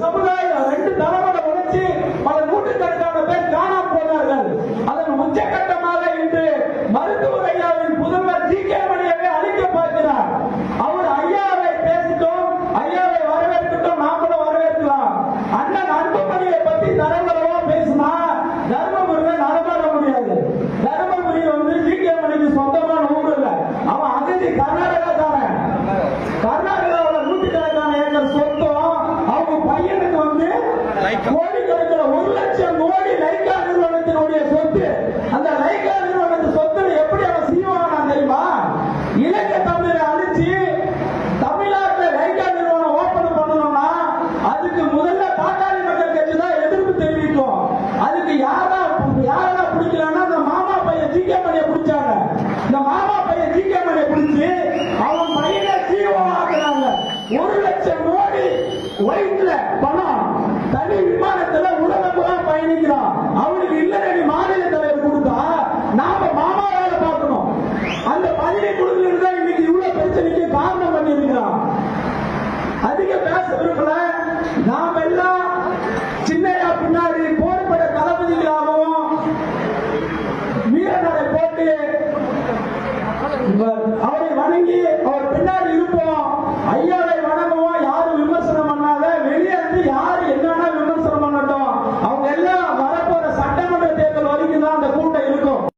சமுதாயம் ரெண்டு தலைமுறை உழைச்சி பல கோடிக்கணக்கில் ஒரு லட்சம் கோடி லைக்கா நிறுவனத்தினுடைய சொத்து அந்த லைக்கா நிறுவனத்து சொத்துல எப்படி அவன் சீவானா தெரியுமா? இலங்கை தமிழை அழிச்சு தமிழ்நாட்டில் லைக்கா நிறுவனம் ஓபன் பண்ணணும்னா அதுக்கு முதல்ல பாட்டாளி மக்கள் கட்சி தான் எதிர்ப்பு தெரிவிக்கும். அதுக்கு யாரா யாரா பிடிக்கலன்னா அந்த மாமா பையன் ஜி கே மணியை பிடிச்சாங்க. இந்த மாமா பையன் ஜி கே மணியை பிடிச்சி அவன் பையனை சீவம் ஒரு லட்சம் கோடி வயிற்றுல பணம். கொடுக்கலன்னு தான் அதிக பேச விரும்பல. எல்லாம் சின்னையா பின்னாடி போர்பட தளபதிகளாகவும் வீரனரை போட்டு அவரை வணங்கி